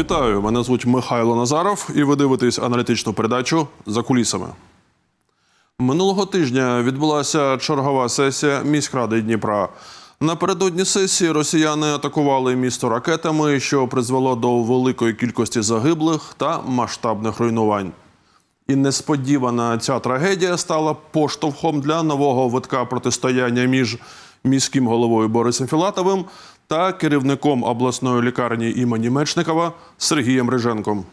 Вітаю! Мене звуть Михайло Назаров, і ви дивитесь аналітичну передачу за кулісами. Минулого тижня відбулася чергова сесія міськради Дніпра. Напередодні сесії росіяни атакували місто ракетами, що призвело до великої кількості загиблих та масштабних руйнувань. І несподівана ця трагедія стала поштовхом для нового витка протистояння між міським головою Борисом Філатовим та керівником обласної лікарні імені Мечникова Сергієм Риженком.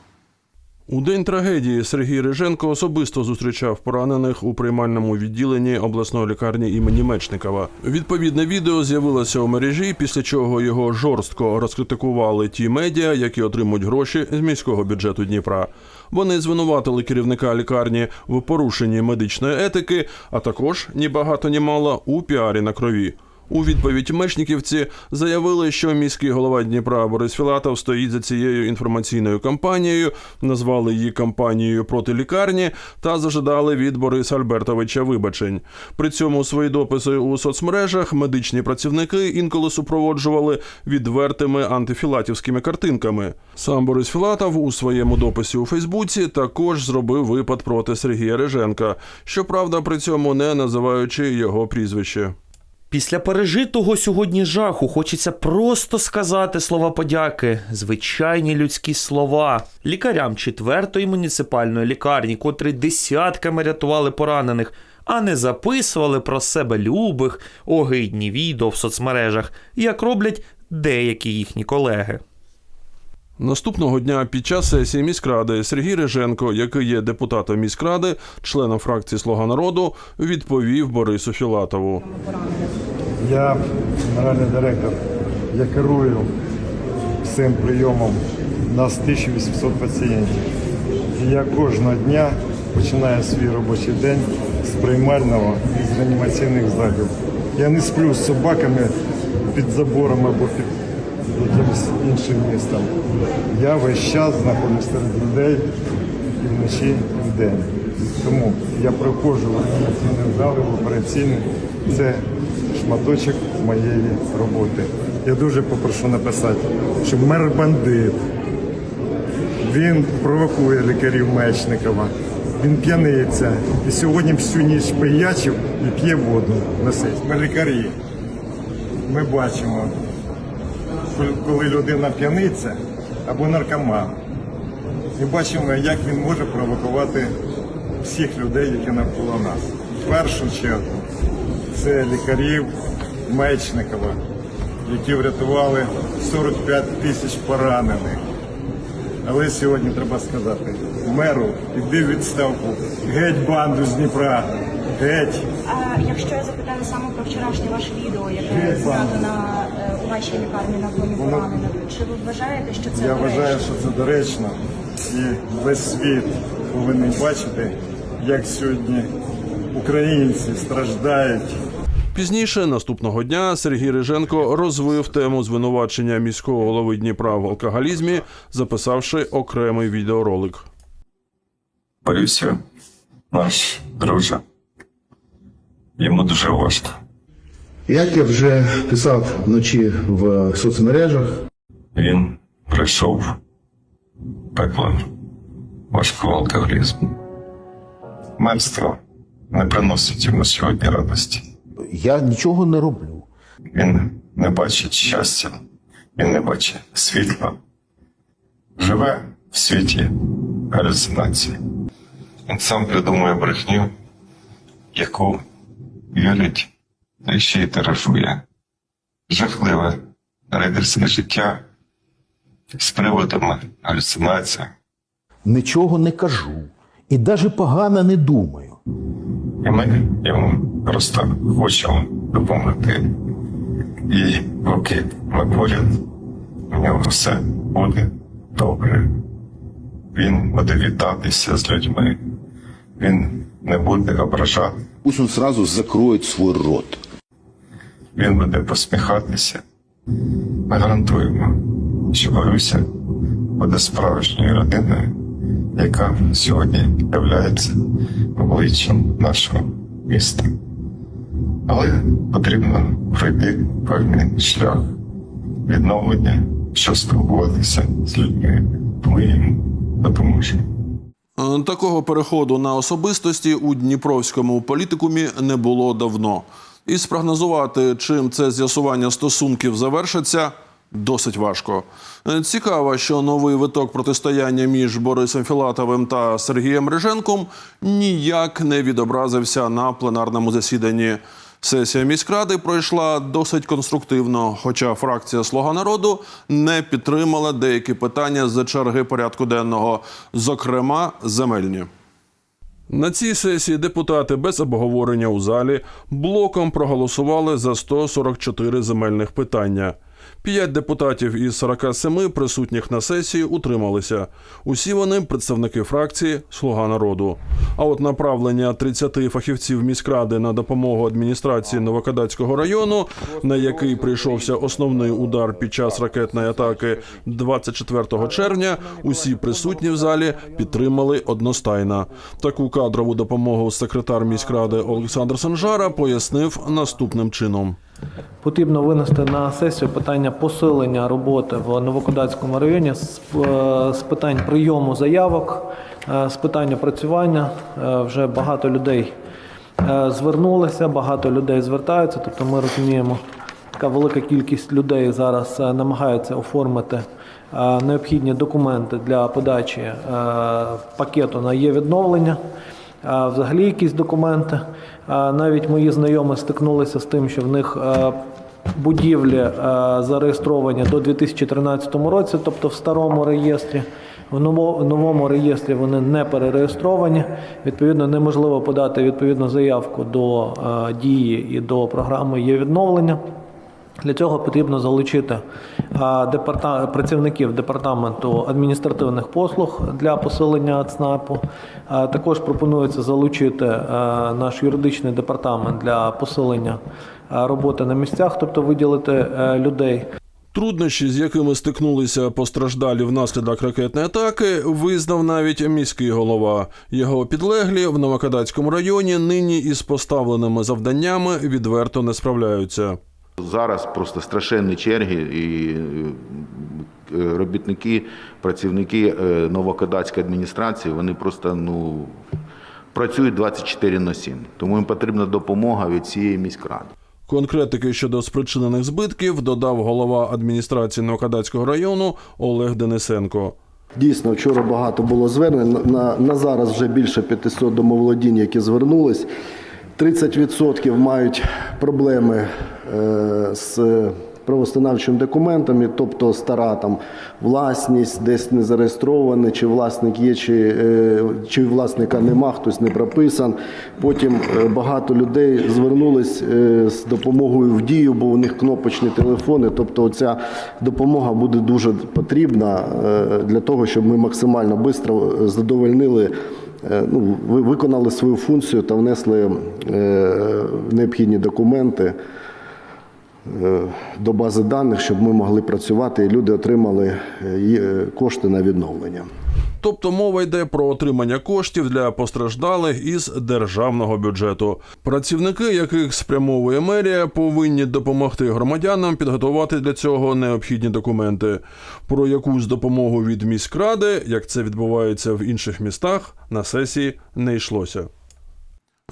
У день трагедії Сергій Риженко особисто зустрічав поранених у приймальному відділенні обласної лікарні імені Мечникова. Відповідне відео з'явилося у мережі, після чого його жорстко розкритикували ті медіа, які отримують гроші з міського бюджету Дніпра. Вони звинуватили керівника лікарні в порушенні медичної етики, а також ні багато ні мало у піарі на крові. У відповідь мечниківці заявили, що міський голова Дніпра Борис Філатов стоїть за цією інформаційною кампанією, назвали її кампанією проти лікарні та зажадали від Бориса Альбертовича вибачень. При цьому свої дописи у соцмережах медичні працівники інколи супроводжували відвертими антифілатівськими картинками. Сам Борис Філатов у своєму дописі у Фейсбуці також зробив випад проти Сергія Реженка, щоправда, при цьому не називаючи його прізвище. Після пережитого сьогодні жаху хочеться просто сказати слова подяки, звичайні людські слова лікарям четвертої муніципальної лікарні, котрі десятками рятували поранених, а не записували про себе любих, огидні відео в соцмережах, як роблять деякі їхні колеги. Наступного дня під час сесії міськради Сергій Реженко, який є депутатом міськради, членом фракції Слуга народу, відповів Борису Філатову. Я генеральний директор. Я керую цим прийомом. У нас 1800 пацієнтів. І я кожного дня починаю свій робочий день з приймального і з реанімаційних залів. Я не сплю з собаками під забором або під якимось іншим містом. Я весь час знаходжусь серед людей і вночі, і вдень. Тому я приходжу в реанімаційний зал, в операційний. Це шматочок моєї роботи. Я дуже попрошу написати, що мер бандит. Він провокує лікарів Мечникова. Він п'яниться. І сьогодні всю ніч пиячив і п'є воду на сесії. Ми лікарі. Ми бачимо, коли людина п'яниться або наркоман. І бачимо, як він може провокувати всіх людей, які навколо нас. В першу чергу це лікарів Мечникова, які врятували 45 тисяч поранених. Але сьогодні треба сказати меру, іди в відставку, геть банду з Дніпра, геть. А якщо я запитаю саме про вчорашнє ваше відео, яке знято на у вашій лікарні на фоні поранених, чи ви вважаєте, що це Я доречно? вважаю, що це доречно. І весь світ повинен бачити, як сьогодні українці страждають Пізніше наступного дня Сергій Риженко розвив тему звинувачення міського голови Дніпра в алкоголізмі, записавши окремий відеоролик. Борисю, наш друже. Йому дуже важко. Як я вже писав вночі в соцмережах, Він пройшов пекло важкого алкоголізму. Менство не приносить йому сьогодні радості. я нічого не роблю. Він не бачить щастя, він не бачить світла. Живе в світі галюцинації. Він сам придумує брехню, яку вірить і ще й тиражує. Жахливе рейдерське життя з приводами галюцинацій. Нічого не кажу. І навіть погано не думаю. І ми йому просто хочемо допомогти. І поки ми поряд, у нього все буде добре. Він буде вітатися з людьми. Він не буде ображати. Пусть он сразу закроет свой рот. Він буде посміхатися. Ми гарантуємо, що Маруся буде справжньою родиною, яка сьогодні є обличчям нашого міста. Але потрібно пройти певний шлях відновлення що спілкуватися з людьми. Ми їм допоможемо. Е, Такого переходу на особистості у дніпровському політикумі не було давно. І спрогнозувати, чим це з'ясування стосунків завершиться, досить важко. Е, Цікаво, що новий виток протистояння між Борисом Філатовим та Сергієм Риженком ніяк не відобразився на пленарному засіданні. Сесія міськради пройшла досить конструктивно, хоча фракція Слуга народу не підтримала деякі питання з черги порядку денного, зокрема земельні. На цій сесії депутати без обговорення у залі блоком проголосували за 144 земельних питання. П'ять депутатів із 47 присутніх на сесії утрималися. Усі вони представники фракції Слуга народу. А от направлення 30 фахівців міськради на допомогу адміністрації Новокадацького району, на який прийшовся основний удар під час ракетної атаки 24 червня, усі присутні в залі підтримали одностайно. Таку кадрову допомогу секретар міськради Олександр Санжара пояснив наступним чином. Потрібно винести на сесію питання посилення роботи в Новокодацькому районі з, е, питань прийому заявок, е, з питань опрацювання. Е, Вже багато людей звернулися, багато людей звертаються. Тобто ми розуміємо, така велика кількість людей зараз намагаються оформити необхідні документи для подачі пакету на є відновлення. Взагалі якісь документи. Навіть мої знайомі стикнулися з тим, що в них будівлі зареєстровані до 2013 році, тобто в старому реєстрі. В новому реєстрі вони не перереєстровані. Відповідно, неможливо подати відповідну заявку до дії і до програми є відновлення. Для цього потрібно залучити. Працівників департаменту адміністративних послуг для посилення ЦНАПу. Також пропонується залучити наш юридичний департамент для посилення роботи на місцях, тобто виділити е, людей. Труднощі, з якими стикнулися постраждалі внаслідок ракетної атаки, визнав навіть міський голова. Його підлеглі в Новокадацькому районі нині із поставленими завданнями відверто не справляються. Зараз просто страшенні черги, і е, робітники, працівники е, Новокодацької адміністрації, вони просто ну, працюють 24 на 7. Тому їм потрібна допомога від цієї міськради. Конкретики щодо спричинених збитків додав голова адміністрації Новокадацького району Олег Денисенко. Дійсно, вчора багато було звернень. На- На, на зараз вже більше 500 домоволодінь, які звернулись. 30% мають проблеми е, з правостановчими документами, тобто стара там власність, десь не зареєстрована, чи власник є, чи, е, чи власника нема, хтось не прописан. Потім е, багато людей звернулись з допомогою в дію, бо у них кнопочні телефони. Тобто ця допомога буде дуже потрібна для того, щоб ми максимально швидко задовольнили. Е, Ну, ви- виконали свою функцію та внесли е, необхідні документи е, до бази даних, щоб ми могли працювати і люди отримали кошти на відновлення. Тобто мова йде про отримання коштів для постраждалих із державного бюджету. Працівники, яких спрямовує мерія, повинні допомогти громадянам підготувати для цього необхідні документи. Про якусь допомогу від міськради, як це відбувається в інших містах, на сесії не йшлося.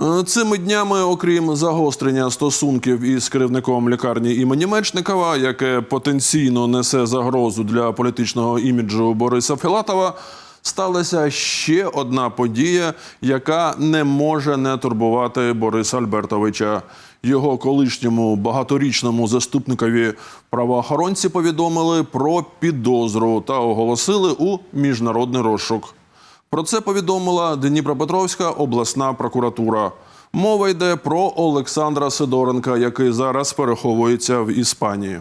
Е, Цими днями, окрім загострення стосунків із керівником лікарні імені Мечникова, яке потенційно несе загрозу для політичного іміджу Бориса Філатова, сталася ще одна подія, яка не може не турбувати Бориса Альбертовича. Його колишньому багаторічному заступникові правоохоронці повідомили про підозру та оголосили у міжнародний розшук. Про це повідомила Дніпропетровська обласна прокуратура. Мова йде про Олександра Сидоренка, який зараз переховується в Іспанії.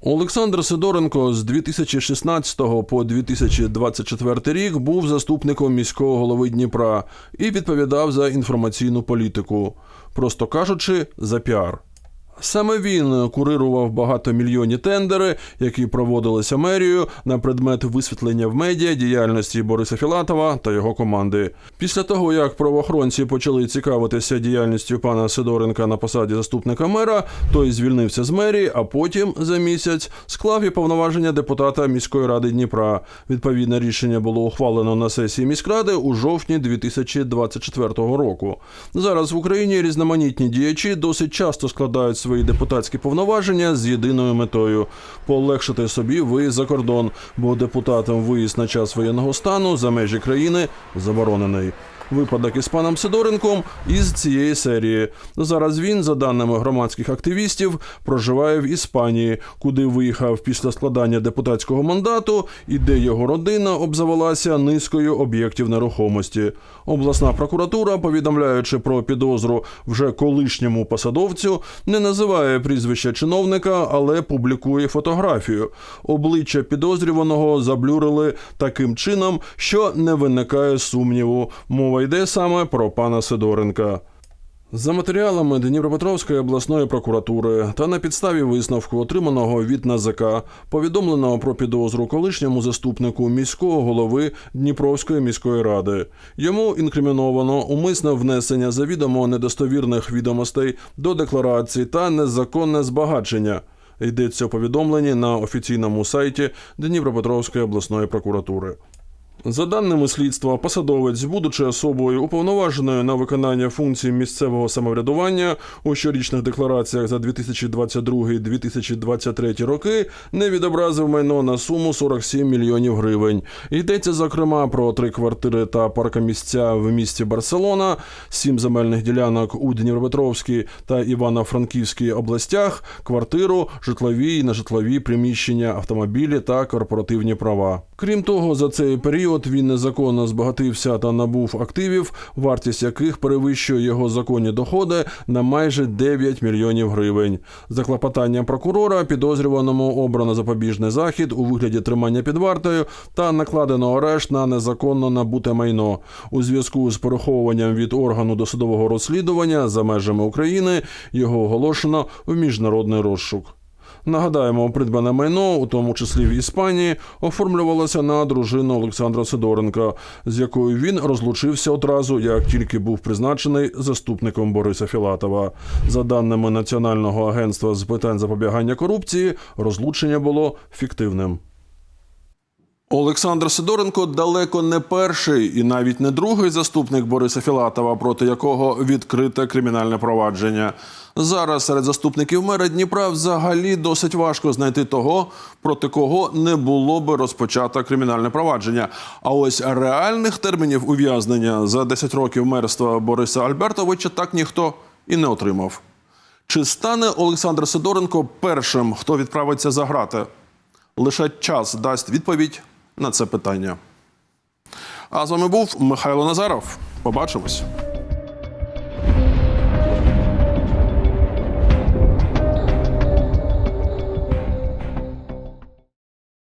Олександр Сидоренко з 2016 по 2024 рік був заступником міського голови Дніпра і відповідав за інформаційну політику, просто кажучи, за піар. Саме він курирував багатомільйонні тендери, які проводилися мерією на предмет висвітлення в медіа діяльності Бориса Філатова та його команди. Після того, як правоохоронці почали цікавитися діяльністю пана Сидоренка на посаді заступника мера, той звільнився з мерії, а потім за місяць склав і повноваження депутата міської ради Дніпра. Відповідне рішення було ухвалено на сесії міськради у жовтні 2024 року. Зараз в Україні різноманітні діячі досить часто складають свої депутатські повноваження з єдиною метою полегшити собі виїзд за кордон, бо депутатам виїзд на час воєнного стану за межі країни заборонений. Випадок із паном Сидоренком із цієї серії. Зараз він, за даними громадських активістів, проживає в Іспанії, куди виїхав після складання депутатського мандату, і де його родина обзавелася низкою об'єктів нерухомості. Обласна прокуратура, повідомляючи про підозру вже колишньому посадовцю, не називає прізвища чиновника, але публікує фотографію. Обличчя підозрюваного заблюрили таким чином, що не виникає сумніву. Мова йде саме про пана Сидоренка. За матеріалами Дніпропетровської обласної прокуратури та на підставі висновку, отриманого від НАЗК, повідомленого про підозру колишньому заступнику міського голови Дніпровської міської ради. Йому інкриміновано умисне внесення завідомо недостовірних відомостей до декларації та незаконне збагачення. Йдеться у повідомленні на офіційному сайті Дніпропетровської обласної прокуратури. За даними слідства, посадовець, будучи особою уповноваженою на виконання функцій місцевого самоврядування у щорічних деклараціях за 2022-2023 роки, не відобразив майно на суму 47 мільйонів гривень. Йдеться зокрема про три квартири та паркомісця в місті Барселона, сім земельних ділянок у Дніпропетровській та Івано-Франківській областях, квартиру, житлові і нежитлові приміщення, автомобілі та корпоративні права. Крім того, за цей період він незаконно збагатився та набув активів, вартість яких перевищує його законні доходи на майже 9 мільйонів гривень. За клопотанням прокурора підозрюваному обрано запобіжний захід у вигляді тримання під вартою та накладено арешт на незаконно набуте майно у зв'язку з переховуванням від органу досудового розслідування за межами України. Його оголошено в міжнародний розшук. Нагадаємо, придбане майно, у тому числі в Іспанії, оформлювалося на дружину Олександра Сидоренка, з якою він розлучився одразу, як тільки був призначений заступником Бориса Філатова. За даними Національного агентства з питань запобігання корупції, розлучення було фіктивним. Олександр Сидоренко далеко не перший і навіть не другий заступник Бориса Філатова, проти якого відкрите кримінальне провадження. Зараз серед заступників мера Дніпра взагалі досить важко знайти того, проти кого не було би розпочато кримінальне провадження. А ось реальних термінів ув'язнення за 10 років мерства Бориса Альбертовича так ніхто і не отримав. Чи стане Олександр Сидоренко першим, хто відправиться за грати? Лише час дасть відповідь на це питання. А з вами був Михайло Назаров. Побачимось.